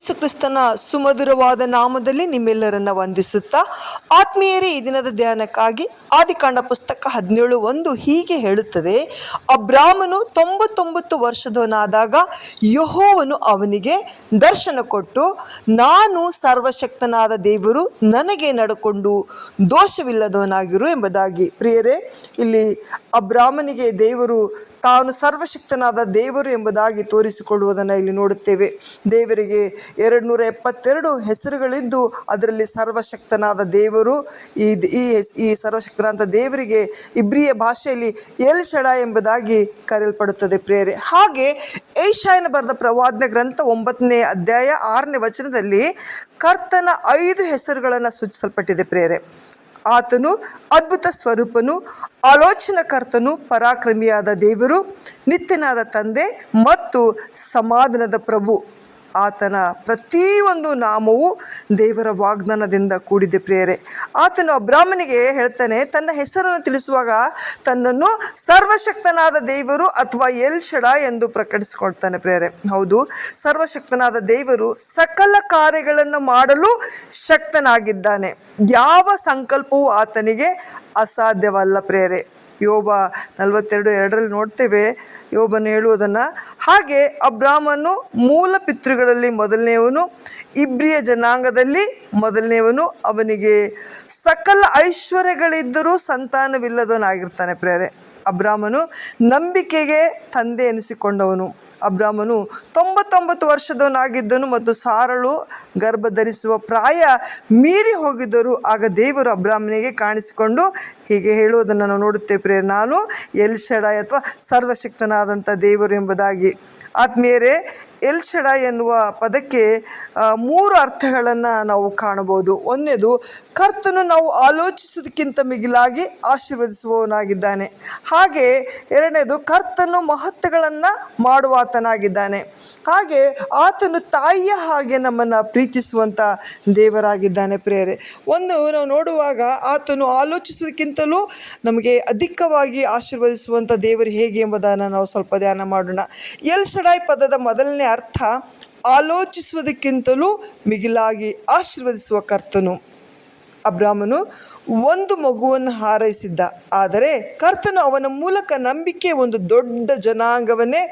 ಕ್ರಿಸ್ತನ ಸುಮಧುರವಾದ ನಾಮದಲ್ಲಿ ನಿಮ್ಮೆಲ್ಲರನ್ನ ವಂದಿಸುತ್ತಾ, ಆತ್ಮೀಯರೇ, ಈ ದಿನದ ಧ್ಯಾನಕ್ಕಾಗಿ ಆದಿಕಾಂಡ ಪುಸ್ತಕ ಹದಿನೇಳು ಒಂದು ಹೀಗೆ ಹೇಳುತ್ತದೆ. ಅಬ್ರಾಮನು ತೊಂಬತ್ತೊಂಬತ್ತು ವರ್ಷದವನಾದಾಗ ಯಹೋವನು ಅವನಿಗೆ ದರ್ಶನ ಕೊಟ್ಟು, ನಾನು ಸರ್ವಶಕ್ತನಾದ ದೇವರು, ನನಗೆ ನಡ್ಕೊಂಡು ದೋಷವಿಲ್ಲದವನಾಗಿರು ಎಂಬುದಾಗಿ. ಪ್ರಿಯರೇ, ಇಲ್ಲಿ ಅಬ್ರಾಹ್ಮನಿಗೆ ದೇವರು ತಾನು ಸರ್ವಶಕ್ತನಾದ ದೇವರು ಎಂಬುದಾಗಿ ತೋರಿಸಿಕೊಳ್ಳುವುದನ್ನು ಇಲ್ಲಿ ನೋಡುತ್ತೇವೆ. ದೇವರಿಗೆ ಎರಡು ನೂರ ಎಪ್ಪತ್ತೆರಡು ಹೆಸರುಗಳಿದ್ದು ಅದರಲ್ಲಿ ಸರ್ವಶಕ್ತನಾದ ದೇವರು, ಈ ಈ ಸರ್ವಶಕ್ತನಾದ ದೇವರಿಗೆ ಇಬ್ರಿಯ ಭಾಷೆಯಲ್ಲಿ ಎಲ್ ಶಡ ಎಂಬುದಾಗಿ ಕರೆಯಲ್ಪಡುತ್ತದೆ ಪ್ರೇರೆ ಹಾಗೆ ಏಷಾಯನ ಬರೆದ ಪ್ರವಾದನೆ ಗ್ರಂಥ ಒಂಬತ್ತನೇ ಅಧ್ಯಾಯ ಆರನೇ ವಚನದಲ್ಲಿ ಕರ್ತನ ಐದು ಹೆಸರುಗಳನ್ನು ಸೂಚಿಸಲ್ಪಟ್ಟಿದೆ ಪ್ರೇರೆ ಆತನು ಅದ್ಭುತ ಸ್ವರೂಪನು ಆಲೋಚನಕರ್ತನು ಪರಾಕ್ರಮಿಯಾದ ದೇವರು ನಿತ್ಯನಾದ ತಂದೆ ಮತ್ತು ಸಮಾಧಾನದ ಪ್ರಭು. ಆತನ ಪ್ರತಿಯೊಂದು ನಾಮವು ದೇವರ ವಾಗ್ದಾನದಿಂದ ಕೂಡಿದೆ ಪ್ರೇರೆ ಆತನು ಬ್ರಾಹ್ಮಣಿಗೆ ಹೇಳ್ತಾನೆ, ತನ್ನ ಹೆಸರನ್ನು ತಿಳಿಸುವಾಗ ತನ್ನನ್ನು ಸರ್ವಶಕ್ತನಾದ ದೇವರು ಅಥವಾ ಎಲ್ ಶಡ ಎಂದು ಪ್ರಕಟಿಸಿಕೊಳ್ತಾನೆ ಪ್ರೇರೆ ಹೌದು, ಸರ್ವಶಕ್ತನಾದ ದೇವರು ಸಕಲ ಕಾರ್ಯಗಳನ್ನು ಮಾಡಲು ಶಕ್ತನಾಗಿದ್ದಾನೆ. ಯಾವ ಸಂಕಲ್ಪವೂ ಆತನಿಗೆ ಅಸಾಧ್ಯವಲ್ಲ ಪ್ರೇರೆ ಯೋಬ ನಲವತ್ತೆರಡು ಎರಡರಲ್ಲಿ ನೋಡ್ತೇವೆ. ಯೋಬನ ಹೇಳುವುದನ್ನು, ಹಾಗೆ ಅಬ್ರಾಮನು ಮೂಲ ಪಿತೃಗಳಲ್ಲಿ ಮೊದಲನೆಯವನು, ಇಬ್ರಿಯ ಜನಾಂಗದಲ್ಲಿ ಮೊದಲನೆಯವನು, ಅವನಿಗೆ ಸಕಲ ಐಶ್ವರ್ಯಗಳಿದ್ದರೂ ಸಂತಾನವಿಲ್ಲದವನಾಗಿರ್ತಾನೆ ಪ್ರೇರೆ ಅಬ್ರಾಮನು ನಂಬಿಕೆಗೆ ತಂದೆ ಎನಿಸಿಕೊಂಡವನು. ಅಬ್ರಾಮನು ತೊಂಬತ್ತೊಂಬತ್ತು ವರ್ಷದವನಾಗಿದ್ದನು ಮತ್ತು ಸಾರಳು ಗರ್ಭ ಧರಿಸುವ ಪ್ರಾಯ ಮೀರಿ ಹೋಗಿದ್ದರು ಆಗ ದೇವರು ಅಬ್ರಾಹ್ಮನಿಗೆ ಕಾಣಿಸಿಕೊಂಡು ಹೀಗೆ ಹೇಳುವುದನ್ನು ನಾವು ನೋಡುತ್ತೇವೆ ಪ್ರಿಯ ನಾನು ಎಲ್ ಅಥವಾ ಸರ್ವಶಕ್ತನಾದಂಥ ದೇವರು ಎಂಬುದಾಗಿ. ಆತ್ಮೀಯರೇ ಎಲ್ ಶಡ ಎನ್ನುವ ಪದಕ್ಕೆ ಮೂರು ಅರ್ಥಗಳನ್ನು ನಾವು ಕಾಣಬಹುದು. ಒಂದನೇದು, ಕರ್ತನು ನಾವು ಆಲೋಚಿಸೋದಕ್ಕಿಂತ ಮಿಗಿಲಾಗಿ ಆಶೀರ್ವದಿಸುವವನಾಗಿದ್ದಾನೆ. ಹಾಗೆ ಎರಡನೇದು, ಕರ್ತನು ಮಹತ್ವಗಳನ್ನು ಮಾಡುವಾತನಾಗಿದ್ದಾನೆ. ಹಾಗೆ ಆತನು ತಾಯಿಯ ಹಾಗೆ ನಮ್ಮನ್ನು ಪ್ರೀತಿಸುವಂಥ ದೇವರಾಗಿದ್ದಾನೆ ಪ್ರೇರೆ ಒಂದು, ನಾವು ನೋಡುವಾಗ ಆತನು ಆಲೋಚಿಸೋದಕ್ಕಿಂತಲೂ ನಮಗೆ ಅಧಿಕವಾಗಿ ಆಶೀರ್ವದಿಸುವಂಥ ದೇವರು ಹೇಗೆ ಎಂಬುದನ್ನು ನಾವು ಸ್ವಲ್ಪ ಧ್ಯಾನ ಮಾಡೋಣ. ಎಲ್ ಪದದ ಮೊದಲನೇ ಅರ್ಥ ಆಲೋಚಿಸುವುದಕ್ಕಿಂತಲೂ ಮಿಗಿಲಾಗಿ ಆಶೀರ್ವದಿಸುವ ಕರ್ತನು. ಅಬ್ರಾಹ್ಮನು ಒಂದು ಮಗುವನ್ನು ಹಾರೈಸಿದ್ದ. ಆದರೆ ಕರ್ತನು ಅವನ ಮೂಲಕ ನಂಬಿಕೆ ಒಂದು ದೊಡ್ಡ ಜನಾಂಗವನ್ನೇ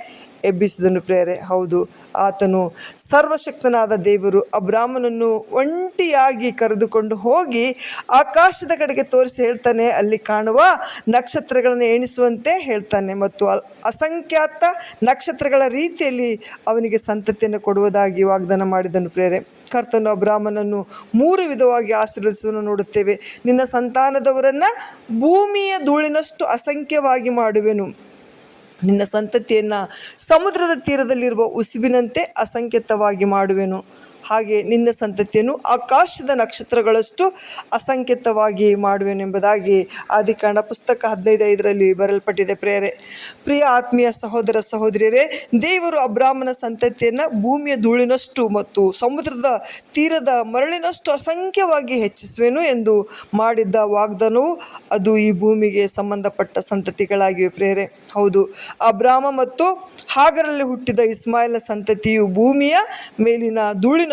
ಎಬ್ಬಿಸಿದನು ಪ್ರೇರೆ. ಹೌದು, ಆತನು ಸರ್ವಶಕ್ತನಾದ ದೇವರು ಅಬ್ರಾಹ್ಮನನ್ನು ಒಂಟಿಯಾಗಿ ಕರೆದುಕೊಂಡು ಹೋಗಿ ಆಕಾಶದ ಕಡೆಗೆ ತೋರಿಸಿ ಹೇಳ್ತಾನೆ, ಅಲ್ಲಿ ಕಾಣುವ ನಕ್ಷತ್ರಗಳನ್ನು ಎಣಿಸುವಂತೆ ಹೇಳ್ತಾನೆ ಮತ್ತು ಅಸಂಖ್ಯಾತ ನಕ್ಷತ್ರಗಳ ರೀತಿಯಲ್ಲಿ ಅವನಿಗೆ ಸಂತತಿಯನ್ನು ಕೊಡುವುದಾಗಿ ವಾಗ್ದಾನ ಮಾಡಿದನು ಪ್ರೇರೆ. ಕರ್ತನು ಅಬ್ರಾಹ್ಮನನ್ನು ಮೂರು ವಿಧವಾಗಿ ಆಶೀರ್ವದಿಸುವುದನ್ನು ನೋಡುತ್ತೇವೆ. ನಿನ್ನ ಸಂತಾನದವರನ್ನು ಭೂಮಿಯ ಧೂಳಿನಷ್ಟು ಅಸಂಖ್ಯವಾಗಿ ಮಾಡುವೆನು. ನಿನ್ನ ಸಂತತಿಯನ್ನು ಸಮುದ್ರದ ತೀರದಲ್ಲಿರುವ ಉಸುಬಿನಂತೆ ಅಸಂಖ್ಯಾತವಾಗಿ ಮಾಡುವೆನು. ಹಾಗೆ ನಿನ್ನ ಸಂತತಿಯನ್ನು ಆಕಾಶದ ನಕ್ಷತ್ರಗಳಷ್ಟು ಅಸಂಖ್ಯತವಾಗಿ ಮಾಡುವೆನೆಂಬುದಾಗಿ ಆದಿಕಾಂಡ ಪುಸ್ತಕ ಹದಿನೈದು ಐದರಲ್ಲಿ ಬರಲ್ಪಟ್ಟಿದೆ ಪ್ರೇರೆ ಪ್ರಿಯ ಆತ್ಮೀಯ ಸಹೋದರ ಸಹೋದರಿಯರೇ, ದೇವರು ಅಬ್ರಾಹ್ಮನ ಸಂತತಿಯನ್ನು ಭೂಮಿಯ ಧೂಳಿನಷ್ಟು ಮತ್ತು ಸಮುದ್ರದ ತೀರದ ಮರಳಿನಷ್ಟು ಅಸಂಖ್ಯವಾಗಿ ಹೆಚ್ಚಿಸುವೆನು ಎಂದು ಮಾಡಿದ್ದ ವಾಗ್ದಾನವು ಅದು ಈ ಭೂಮಿಗೆ ಸಂಬಂಧಪಟ್ಟ ಸಂತತಿಗಳಾಗಿವೆ. ಪ್ರೇರೆ ಹೌದು, ಅಬ್ರಾಹ್ಮ ಮತ್ತು ಹಾಗರಲ್ಲಿ ಹುಟ್ಟಿದ ಇಸ್ಮಾಯಿಲ್ನ ಸಂತತಿಯು ಭೂಮಿಯ ಮೇಲಿನ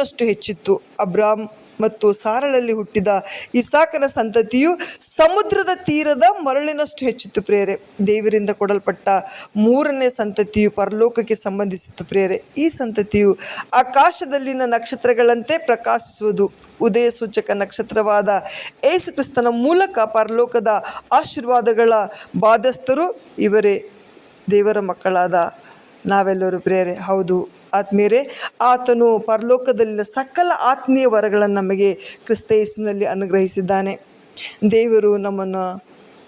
ಧೂಳಿನಷ್ಟು ಹೆಚ್ಚಿತ್ತು. ಅಬ್ರಾಮ್ ಮತ್ತು ಸಾರಳಲ್ಲಿ ಹುಟ್ಟಿದ ಇಸಾಕನ ಸಂತತಿಯು ಸಮುದ್ರದ ತೀರದ ಮರಳಿನಷ್ಟು ಹೆಚ್ಚಿತ್ತು ಪ್ರೇರೆ ದೇವರಿಂದ ಕೊಡಲ್ಪಟ್ಟ ಮೂರನೇ ಸಂತತಿಯು ಪರಲೋಕಕ್ಕೆ ಸಂಬಂಧಿಸಿತ್ತು ಪ್ರೇರೆ ಈ ಸಂತತಿಯು ಆಕಾಶದಲ್ಲಿನ ನಕ್ಷತ್ರಗಳಂತೆ ಪ್ರಕಾಶಿಸುವುದು. ಉದಯ ಸೂಚಕ ನಕ್ಷತ್ರವಾದ ಏಸು ಕ್ರಿಸ್ತನ ಮೂಲಕ ಪರಲೋಕದ ಆಶೀರ್ವಾದಗಳ ಬಾಧಸ್ಥರು ಇವರೇ ದೇವರ ಮಕ್ಕಳಾದ ನಾವೆಲ್ಲರೂ ಪ್ರೇರೆ ಹೌದು ಆತ್ಮೀಯರೇ ಆತನು ಪರಲೋಕದಲ್ಲಿನ ಸಕಲ ಆತ್ಮೀಯ ವರಗಳನ್ನು ನಮಗೆ ಕ್ರಿಸ್ತಯಸ್ಸಿನಲ್ಲಿ ಅನುಗ್ರಹಿಸಿದ್ದಾನೆ. ದೇವರು ನಮ್ಮನ್ನು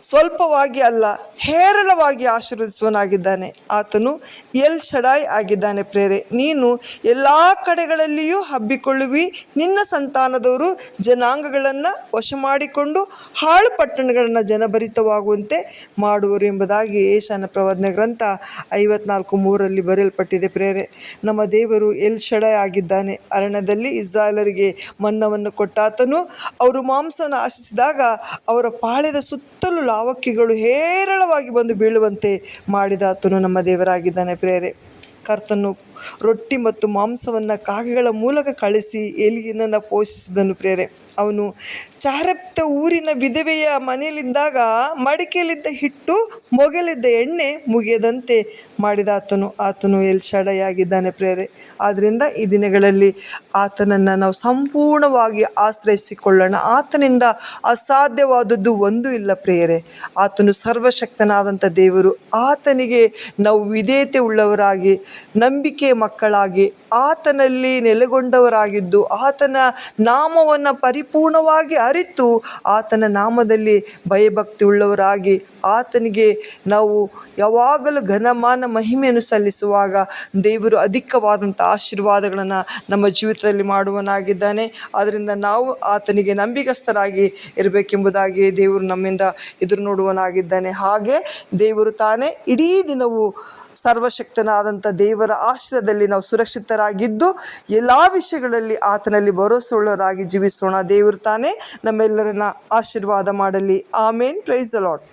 ಸ್ವಲ್ಪವಾಗಿ ಅಲ್ಲ, ಹೇರಳವಾಗಿ ಆಶೀರ್ವದಿಸುವನಾಗಿದ್ದಾನೆ ಆತನು ಎಲ್ ಶಡಾಯ್ ಆಗಿದ್ದಾನೆ ಪ್ರೇರೆ. ನೀನು ಎಲ್ಲ ಕಡೆಗಳಲ್ಲಿಯೂ ಹಬ್ಬಿಕೊಳ್ಳುವಿ. ನಿನ್ನ ಸಂತಾನದವರು ಜನಾಂಗಗಳನ್ನು ವಶ ಮಾಡಿಕೊಂಡು ಹಾಳು ಪಟ್ಟಣಗಳನ್ನು ಜನಭರಿತವಾಗುವಂತೆ ಮಾಡುವರು ಎಂಬುದಾಗಿ ಏಷಾನ ಪ್ರವಾದನೆ ಗ್ರಂಥ ಐವತ್ನಾಲ್ಕು ಮೂರರಲ್ಲಿ ಬರೆಯಲ್ಪಟ್ಟಿದೆ ಪ್ರೇರೆ. ನಮ್ಮ ದೇವರು ಎಲ್ ಶಡಾಯ್ ಆಗಿದ್ದಾನೆ. ಅರಣ್ಯದಲ್ಲಿ ಇಸ್ರಾಯೇಲರಿಗೆ ಮನ್ನವನ್ನು ಕೊಟ್ಟಾತನು. ಅವರು ಮಾಂಸವನ್ನು ಆಶಿಸಿದಾಗ ಅವರ ಪಾಳ್ಯದ ಸುತ್ತಲೂ ಲಾವಕ್ಕಿಗಳು ಹೇರಳವಾಗಿ ಬಂದು ಬೀಳುವಂತೆ ಮಾಡಿದಾತನು ನಮ್ಮ ದೇವರಾಗಿದ್ದಾನೆ ಪ್ರೇರೆ ಕರ್ತನು ರೊಟ್ಟಿ ಮತ್ತು ಮಾಂಸವನ್ನು ಕಾಗೆಗಳ ಮೂಲಕ ಕಳಿಸಿ ಎಲಿಯನನ್ನು ಪೋಷಿಸಿದನು ಪ್ರೇರೆ ಅವನು ಚಾರಪ್ತ ಊರಿನ ವಿಧವೆಯ ಮನೆಯಲ್ಲಿದ್ದಾಗ ಮಡಿಕೆಯಲ್ಲಿದ್ದ ಹಿಟ್ಟು ಮೊಗಲಿದ್ದ ಎಣ್ಣೆ ಮುಗಿಯದಂತೆ ಮಾಡಿದ ಆತನು ಎಲ್ ಶಡೆಯಾಗಿದ್ದಾನೆ ಪ್ರೇರೆ ಆದ್ದರಿಂದ ಈ ದಿನಗಳಲ್ಲಿ ಆತನನ್ನು ನಾವು ಸಂಪೂರ್ಣವಾಗಿ ಆಶ್ರಯಿಸಿಕೊಳ್ಳೋಣ. ಆತನಿಂದ ಅಸಾಧ್ಯವಾದದ್ದು ಒಂದೂ ಇಲ್ಲ ಪ್ರೇರೆ ಆತನು ಸರ್ವಶಕ್ತನಾದಂಥ ದೇವರು. ಆತನಿಗೆ ನಾವು ವಿಧೇಯತೆ ಉಳ್ಳವರಾಗಿ ನಂಬಿಕೆ ಮಕ್ಕಳಾಗಿ, ಆತನಲ್ಲಿ ನೆಲೆಗೊಂಡವರಾಗಿದ್ದು, ಆತನ ನಾಮವನ್ನು ಪರಿಪೂರ್ಣವಾಗಿ ಅರಿತು, ಆತನ ನಾಮದಲ್ಲಿ ಭಯಭಕ್ತಿ ಉಳ್ಳವರಾಗಿ ಆತನಿಗೆ ನಾವು ಯಾವಾಗಲೂ ಘನಮಾನ ಮಹಿಮೆಯನ್ನು ಸಲ್ಲಿಸುವಾಗ ದೇವರು ಅಧಿಕವಾದಂಥ ಆಶೀರ್ವಾದಗಳನ್ನು ನಮ್ಮ ಜೀವಿತದಲ್ಲಿ ಮಾಡುವನಾಗಿದ್ದಾನೆ. ಆದ್ದರಿಂದ ನಾವು ಆತನಿಗೆ ನಂಬಿಗಸ್ತರಾಗಿ ಇರಬೇಕೆಂಬುದಾಗಿ ದೇವರು ನಮ್ಮಿಂದ ಎದುರು ನೋಡುವನಾಗಿದ್ದಾನೆ. ಹಾಗೆ ದೇವರು ತಾನೇ ಇಡೀ ದಿನವೂ ಸರ್ವಶಕ್ತನಾದಂಥ ದೇವರ ಆಶ್ರಯದಲ್ಲಿ ನಾವು ಸುರಕ್ಷಿತರಾಗಿದ್ದು ಎಲ್ಲ ವಿಷಯಗಳಲ್ಲಿ ಆತನಲ್ಲಿ ಭರೋಸೆಯುಳ್ಳವರಾಗಿ ಜೀವಿಸೋಣ. ದೇವರು ತಾನೇ ನಮ್ಮೆಲ್ಲರನ್ನ ಆಶೀರ್ವಾದ ಮಾಡಲಿ. ಆಮೇನ್. Praise Lord